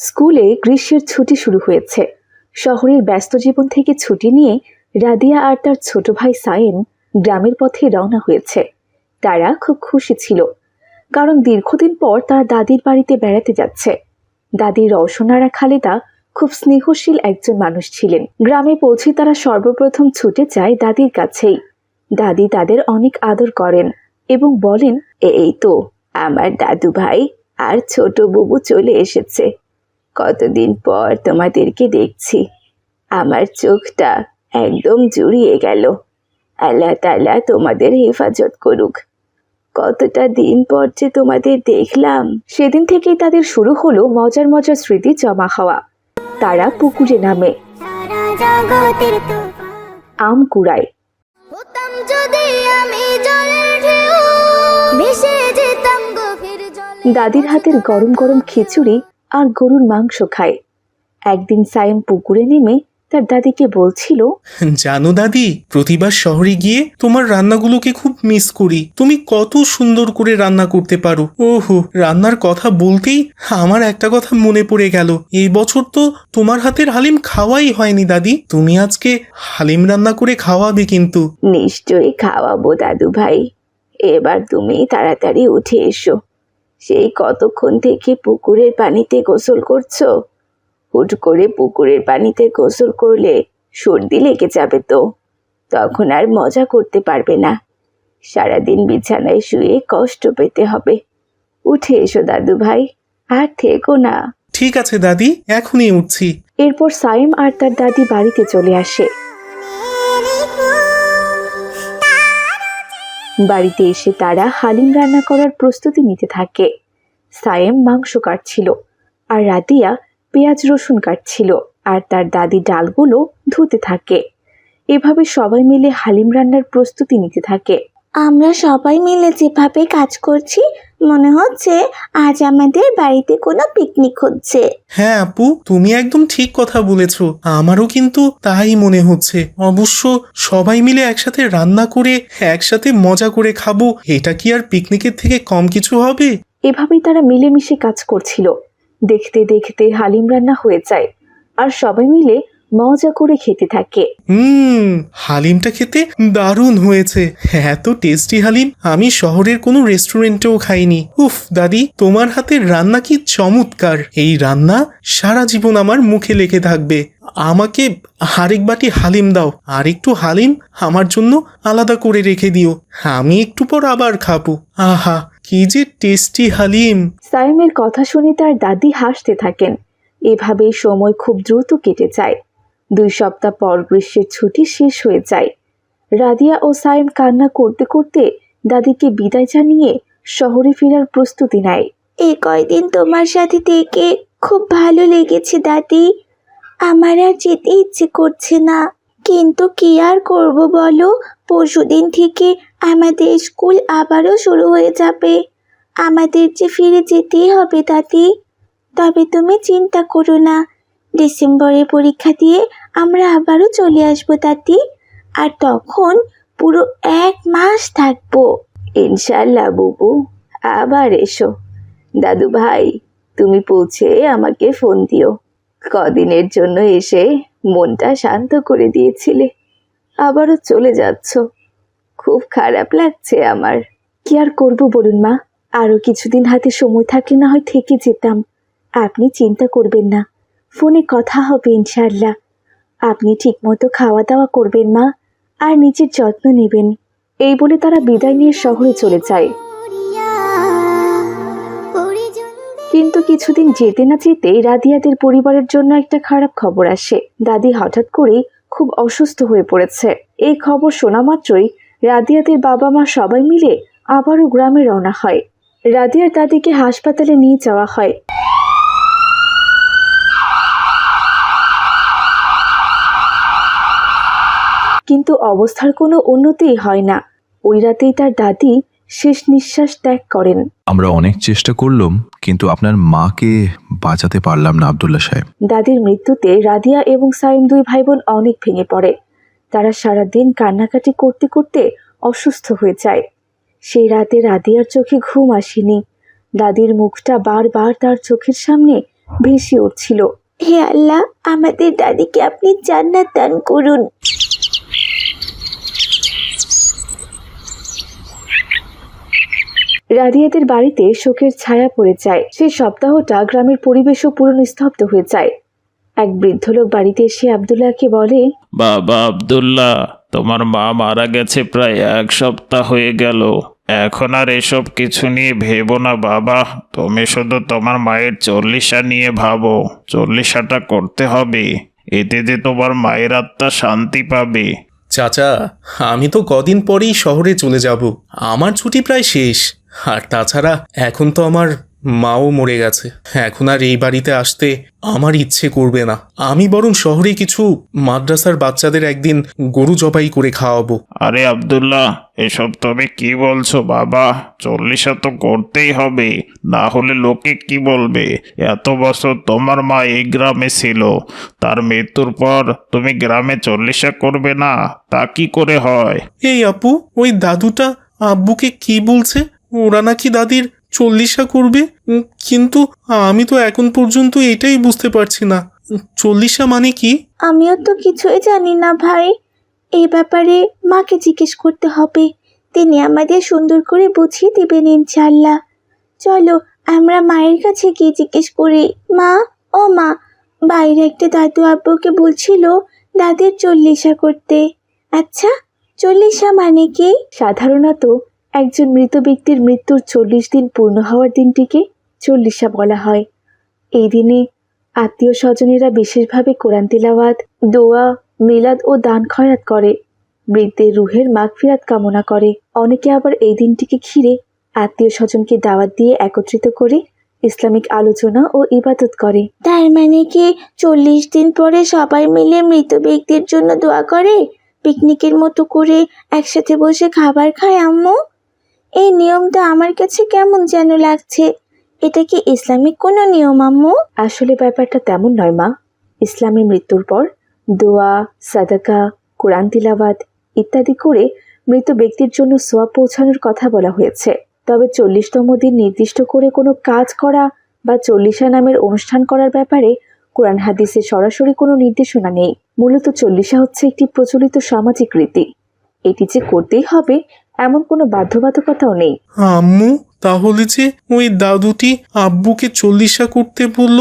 স্কুলে গ্রীষ্মের ছুটি শুরু হয়েছে। শহরের ব্যস্ত জীবন থেকে ছুটি নিয়ে রাদিয়া আর তার ছোট ভাই সাইম গ্রামের পথে রওনা হয়েছে। তারা খুব খুশি ছিল, কারণ দীর্ঘদিন পর তারা দাদির বাড়িতে বেড়াতে যাচ্ছে। দাদি রওশনারা খালেদা খুব স্নেহশীল একজন মানুষ ছিলেন। গ্রামে পৌঁছে তারা সর্বপ্রথম ছুটে যায় দাদির কাছেই। দাদি তাদের অনেক আদর করেন এবং বলেন, এই তো, আমার দাদু ভাই আর ছোট বুবু চলে এসেছে। কতদিন পর তোমাদেরকে দেখছি। আমার চোখটা একদম জুড়িয়ে গেল। আল্লাহ তাআলা তোমাদের হেফাজত করুক। কতটা দিন পর যে তোমাদের দেখলাম সেদিন থেকেই তাদের শুরু হলো মজার মজার স্মৃতি জমা হওয়া। তারা পুকুরে নামে। আম কুড়ায়। দাদির হাতের গরম গরম খিচুড়ি আর গরুর মাংস খায়। একদিন সাইম পুকুরে নেমে তার দাদিকে বলছিল জানো দাদি প্রতিবার শহরে গিয়ে তোমার রান্নাগুলোকে খুব মিস করি। তুমি কত সুন্দর করে রান্না করতে পারো। ওহো রান্নার কথা বলতেই আমার একটা কথা মনে পড়ে গেল। এই বছর তো তোমার হাতের হালিম খাওয়াই হয়নি দাদি। তুমি আজকে হালিম রান্না করে খাওয়াবে কিন্তু। নিশ্চয়ই খাওয়াবো দাদু ভাই এবার তুমি তাড়াতাড়ি উঠে এসো। সেই কতক্ষণ থেকে পুকুরের পানিতে গোসল করছ? হুট করে পুকুরের পানিতে গোসল করলে সর্দি লেগে যাবে তো। তখন আর মজা করতে পারবে না। সারাদিন বিছানায় শুয়ে কষ্ট পেতে হবে। উঠে এসো দাদু ভাই আর থেকো না। ঠিক আছে দাদি এখনই উঠছি। এরপর সাইম আর তার দাদি বাড়িতে চলে আসে। বাড়িতে এসে তারা হালিম রান্না করার প্রস্তুতি নিতে থাকে। সায়েম মাংস কাটছিল আর রাতিয়া পেঁয়াজ রসুন কাটছিল আর তার দাদি ডালগুলো ধুতে থাকে। এভাবে সবাই মিলে হালিম রান্নার প্রস্তুতি নিতে থাকে। আমরা সবাই মিলে যেভাবে কাজ করছি মনে হচ্ছে আজ আমাদের বাড়িতে কোনো পিকনিক হচ্ছে। হ্যাঁ আপু তুমি একদম ঠিক কথা বলেছ। আমারও কিন্তু তাই মনে হচ্ছে। অবশ্য সবাই মিলে একসাথে রান্না করে একসাথে মজা করে খাব এটা কি আর পিকনিকের থেকে কম কিছু হবে? এভাবেই তারা মিলেমিশে কাজ করছিল। দেখতে দেখতে হালিম রান্না হয়ে যায়। আর সবাই মিলে মজা করে খেতে থাকে। হুম হালিমটা খেতে দারুণ হয়েছে। এত টেস্টি হালিম আমি শহরের কোনো রেস্টুরেন্টেও খাইনি। উফ দাদি তোমার হাতের রান্না কি চমৎকার। এই রান্না সারা জীবন আমার মুখে লেগে থাকবে। আমাকে আরেক বাটি হালিম দাও। আর একটু হালিম আমার জন্য আলাদা করে রেখে দিও। আমি একটু পর আবার খাব। আহা কি যে টেস্টি হালিম। সাইমের কথা শুনে তার দাদি হাসতে থাকেন। এভাবেই সময় খুব দ্রুত কেটে যায়। দুই সপ্তাহ পর গ্রীষ্মের ছুটি শেষ হয়ে যায়। রাদিয়া ও সাইম কান্না করতে করতে দাদিকে বিদায় জানিয়ে শহরে ফেরার প্রস্তুতি নেয়। এই কয়দিন তোমার সাথে থেকে খুব ভালো লেগেছে, দাদি। আমার আর যেতে ইচ্ছে করছে না। কিন্তু কি আর করব বলো? পরশুদিন থেকে আমাদের স্কুল আবারও শুরু হয়ে যাবে। আমাদের যে ফিরে যেতেই হবে, দাদি। তবে তুমি চিন্তা করো না। ডিসেম্বরে পরীক্ষা দিয়ে আমরা আবারও চলে আসব দাদি আর তখন পুরো এক মাস থাকব। ইনশাল্লাহ বুবু। আবার এসো। দাদু ভাই, তুমি পৌঁছে আমাকে ফোন দিও। কদিনের জন্য এসে মনটা শান্ত করে দিয়েছিলে। আবারও চলে যাচ্ছ। খুব খারাপ লাগছে আমার। কি আর করব বলুন মা? আরও কিছুদিন হাতে সময় থাকলে না হয় থেকে যেতাম। আপনি চিন্তা করবেন না। ফোনে কথা হবে ইনশাল্লাহ আপনি ঠিকমতো খাওয়া দাওয়া করবেন, মা, আর নিজের যত্ন নেবেন। এই বলে তারা বিদায় নিয়ে শহরে চলে যায়। কিন্তু কিছুদিন যেতে না যেতে রাদিয়াদের পরিবারের জন্য একটা খারাপ খবর আসে। দাদি হঠাৎ করেই খুব অসুস্থ হয়ে পড়েছে। এই খবর শোনা মাত্রই রাদিয়াদের বাবা মা সবাই মিলে আবারও গ্রামে রওনা হয়। রাদিয়ার দাদিকে হাসপাতালে নিয়ে যাওয়া হয়। কিন্তু অবস্থার কোনো উন্নতিই হয় না। ওই রাতেই তার দাদি শেষ নিঃশ্বাস ত্যাগ করেন। আমরা অনেক চেষ্টা করলাম কিন্তু আপনার মাকে বাঁচাতে পারলাম না আবদুল্লা সাহেব। দাদির মৃত্যুতে রাদিয়া এবং সাইম দুই ভাই বোন অনেক ভেঙে পড়ে। তারা সারাদিন কান্নাকাটি করতে করতে অসুস্থ হয়ে যায়। সেই রাতে রাদিয়ার চোখে ঘুম আসেনি। দাদির মুখটা বারবার তার চোখের সামনে ভেসে উঠছিল। হে আল্লাহ আমাদের দাদিকে আপনি জান্নাত দান করুন। রাদিয়াদের বাড়িতে শোকের ছায়া পড়ে যায়। সেই সপ্তাহটা গ্রামের পরিবেশও পুরো নিস্তব্ধ হয়ে যায়। এক বৃদ্ধ লোক বাড়িতে এসে আবদুল্লাহকে বলে বাবা আব্দুল্লাহ তোমার মা মারা গেছে প্রায় এক সপ্তাহ হয়ে গেল। এখন আর এসব কিছু নিয়ে ভেবো না বাবা। তুমি শুধু তোমার মায়ের চল্লিশা নিয়ে ভাবো। চল্লিশাটা করতে হবে। এতে যে তোমার মায়ের আত্মা শান্তি পাবে। চাচা আমি তো কদিন পরেই শহরে চলে যাব। আমার ছুটি প্রায় শেষ। আর তাছাড়া এখন তো আমার মাও মরে গেছে। এখন আর এই বাড়িতে আসতে আমার ইচ্ছে করবে না। আমি বরং শহরে কিছু মাদ্রাসার বাচ্চাদের একদিন গরু জবাই করে খাওয়াবো। আরে আব্দুল্লাহ এসব তবে কি বলছো বাবা? চল্লিশা তো করতেই হবে। না হলে লোকে কি বলবে? এত বছর তোমার মা এই গ্রামে ছিল। তার মৃত্যুর পর তুমি গ্রামে চল্লিশা করবে না। তা কি করে হয়? এই আপু ওই দাদুটা আব্বুকে কি বলছে? ওরা নাকি দাদির চল্লিশা করবে? কিন্তু আমি তো এখন পর্যন্ত এটাই বুঝতে পারছি না। চল্লিশা মানে কি? আমিও তো কিছুই জানি না ভাই। এই ব্যাপারে মাকে জিজ্ঞেস করতে হবে। তিনি আমাদের সুন্দর করে বুঝিয়ে দেবেন ইনশাল্লাহ চলো আমরা মায়ের কাছে গিয়ে জিজ্ঞেস করি মা ও মা। বাইরে একটা দাদু আব্বুকে বলছিল দাদির চল্লিশা করতে। আচ্ছা চল্লিশা মানে কি? সাধারণত একজন মৃত ব্যক্তির মৃত্যুর চল্লিশ দিন পূর্ণ হওয়ার দিনটিকে চল্লিশা বলা হয়। এই দিনে আত্মীয় স্বজনেরা বিশেষভাবে কোরআন তিলাওয়াত, দোয়া, মিলাদ ও দান খয়রাত করে। মৃতের রুহের মাগফিরাত কামনা করে। অনেকে আবার এই দিনটিকে ঘিরে আত্মীয় স্বজনকে দাওয়াত দিয়ে একত্রিত করে ইসলামিক আলোচনা ও ইবাদত করে। তার মানে কি চল্লিশ দিন পরে সবাই মিলে মৃত ব্যক্তির জন্য দোয়া করে? পিকনিকের মতো করে একসাথে বসে খাবার খায় আম্মু? এই নিয়মটা আমার কাছে কেমন যেন লাগছে? এটা কি ইসলামিক কোনো নিয়ম, আম্মু? আসলে ব্যাপারটা তেমন নয়, মা। ইসলামী মৃত্যুর পর দোয়া, সাদাকা, কোরআন তিলাবাত ইত্যাদি করে মৃত ব্যক্তির জন্য সোয়া পৌঁছানোর কথা বলা হয়েছে। তবে চল্লিশতম দিন নির্দিষ্ট করে কোনো কাজ করা বা চল্লিশা নামের অনুষ্ঠান করার ব্যাপারে কোরআন হাদিসে সরাসরি কোনো নির্দেশনা নেই। মূলত চল্লিশা হচ্ছে একটি প্রচলিত সামাজিক রীতি। এটি যে করতেই হবে এমন কোনো বাধ্যবাধকতাও নেই। আম্মু তাহলে যে ওই দাদুটি আব্বুকে চল্লিশা করতে বলল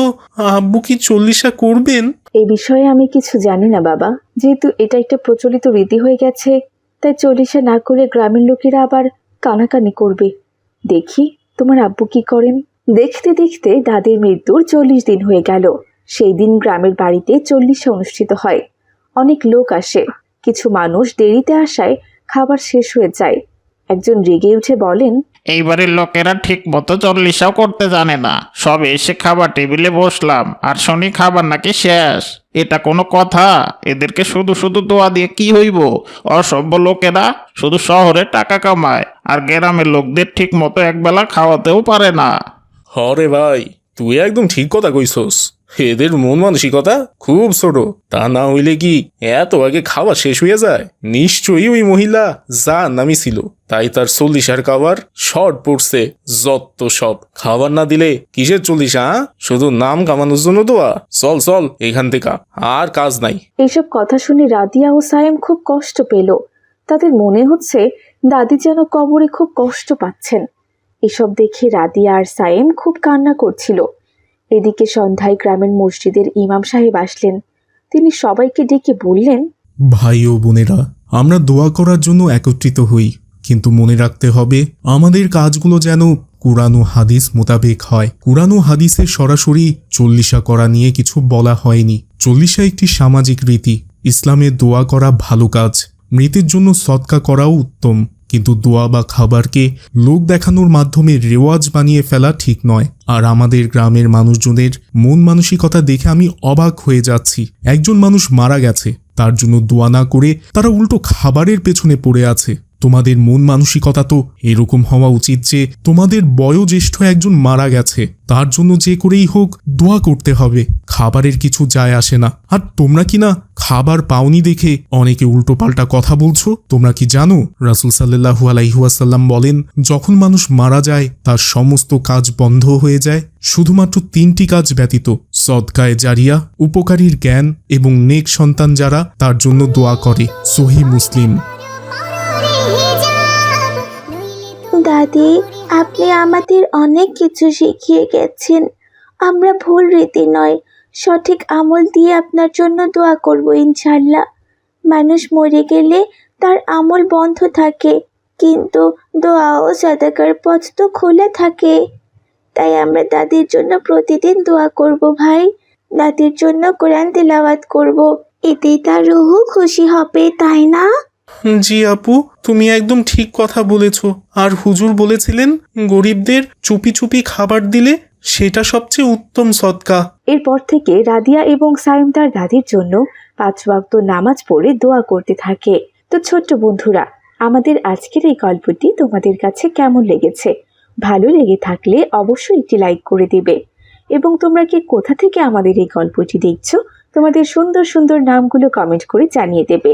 আব্বু কি চল্লিশা করবেন? এ বিষয়ে আমি কিছু জানি না বাবা। যেহেতু এটা একটা প্রচলিত রীতি হয়ে গেছে তাই চল্লিশা না করে গ্রামের লোকেরা আবার কানাকানি করবে। দেখি তোমার আব্বু কি করেন। দেখতে দেখতে দাদির মৃত্যুর চল্লিশ দিন হয়ে গেল। সেই দিন গ্রামের বাড়িতে চল্লিশা অনুষ্ঠিত হয়। অনেক লোক আসে। কিছু মানুষ দেরিতে আসায় খাবার শেষ হয়ে যায়। একজন রেগে উঠে বলেন এইবারের লোকেরা ঠিক মতো চল্লিশাও করতে জানে না। সব এসে খাবার টেবিলে বসলাম আর শনি খাবার নাকি শেষ। এটা কোনো কথা? এদেরকে শুধু শুধু দোয়া দিয়ে কি হইব? অসভ্য লোকেরা শুধু শহরে টাকা কামায় আর গ্রামের লোকদের ঠিক মতো একবেলা খাওয়াতেও পারে না। হরে ভাই তুই একদম ঠিক কথা কইছস। এদের মন মানসিকতা খুব ছোট। তা না হইলে কি এত আগে খাওয়া শেষ হয়ে যায়? নিশ্চয়ই ওই মহিলা যা নামি ছিল। তাই তার চল্লিশার খাবার শর্ট পড়ছে যত সব। খাবার না দিলে কিসের চল্লিশা? শুধু নাম কামানোর জন্য দোয়া? চল চল, এখান থেকে। আর কাজ নাই। এইসব কথা শুনে রাদিয়া ও সায়েম খুব কষ্ট পেল। তাদের মনে হচ্ছে দাদি যেন কবরে খুব কষ্ট পাচ্ছেন। এসব দেখে রাদিয়া আর সায়েম খুব কান্না করছিল। এদিকে সন্ধ্যায় গ্রামের মসজিদের ইমাম সাহেব আসলেন। তিনি সবাইকে ডেকে বললেন, ভাই ও বোনেরা, আমরা দোয়া করার জন্য একত্রিত হই, কিন্তু মনে রাখতে হবে আমাদের কাজগুলো যেন কুরআন ও হাদিস মোতাবেক হয়। কুরআন ও হাদিসে সরাসরি চল্লিশা করা নিয়ে কিছু বলা হয়নি। চল্লিশা একটি সামাজিক রীতি। ইসলামে দোয়া করা ভালো কাজ। মৃতের জন্য সৎকা করাও উত্তম। কিন্তু দোয়া বা খাবারকে লোক দেখানোর মাধ্যমে রেওয়াজ বানিয়ে ফেলা ঠিক নয়। আর আমাদের গ্রামের মানুষজনের মন মানসিকতা দেখে আমি অবাক হয়ে যাচ্ছি। একজন মানুষ মারা গেছে। তার জন্য দোয়া না করে তারা উল্টো খাবারের পেছনে পড়ে আছে। তোমাদের মন মানসিকতা তো এরকম হওয়া উচিত যে তোমাদের বয়োজ্যেষ্ঠ একজন মারা গেছে। তার জন্য যে করেই হোক দোয়া করতে হবে। খাবারের কিছু যায় আসে না। আর তোমরা কি না খাবার পাওনি দেখে অনেকে উল্টোপাল্টা কথা বলছো। তোমরা কি জানো? রাসুল সাল্লাহু আলাইহুয়াসাল্লাম বলেন, যখন মানুষ মারা যায়, তার সমস্ত কাজ বন্ধ হয়ে যায়। শুধুমাত্র তিনটি কাজ ব্যতীত, সদকায় জারিয়া, উপকারীর জ্ঞান এবং নেক সন্তান যারা, তার জন্য দোয়া করে। সহি মুসলিম। দাদি, আপনি আমাদের অনেক কিছু শিখিয়ে গেছেন। আমরা ভুল রীতি নয় সঠিক আমল দিয়ে আপনার জন্য দোয়া করব ইনশাল্লাহ মানুষ মরে গেলে তার আমল বন্ধ থাকে, কিন্তু দোয়া ও সাদাকার পথ তো খোলা থাকে। তাই আমরা দাদির জন্য প্রতিদিন দোয়া করব, ভাই। দাদির জন্য কোরআন তেলাওয়াত করব। এতেই তার রুহু খুশি হবে, তাই না? জি আপু, তুমি একদম ঠিক কথা বলেছ। আর হুজুর বলেছিলেন, গরিবদের চুপি চুপি খাবার দিলে সেটা সবচেয়ে উত্তম সৎকা। এরপর থেকে রাদিয়া এবং সাইম তার দাদির জন্য পাঁচ ওয়াক্ত নামাজ পড়ে দোয়া করতে থাকে। তো ছোট্ট বন্ধুরা, আমাদের আজকের এই গল্পটি তোমাদের কাছে কেমন লেগেছে? ভালো লেগে থাকলে অবশ্যই একটি লাইক করে দেবে। এবং তোমরা কি কোথা থেকে আমাদের এই গল্পটি দেখছ? তোমাদের সুন্দর সুন্দর নামগুলো কমেন্ট করে জানিয়ে দেবে।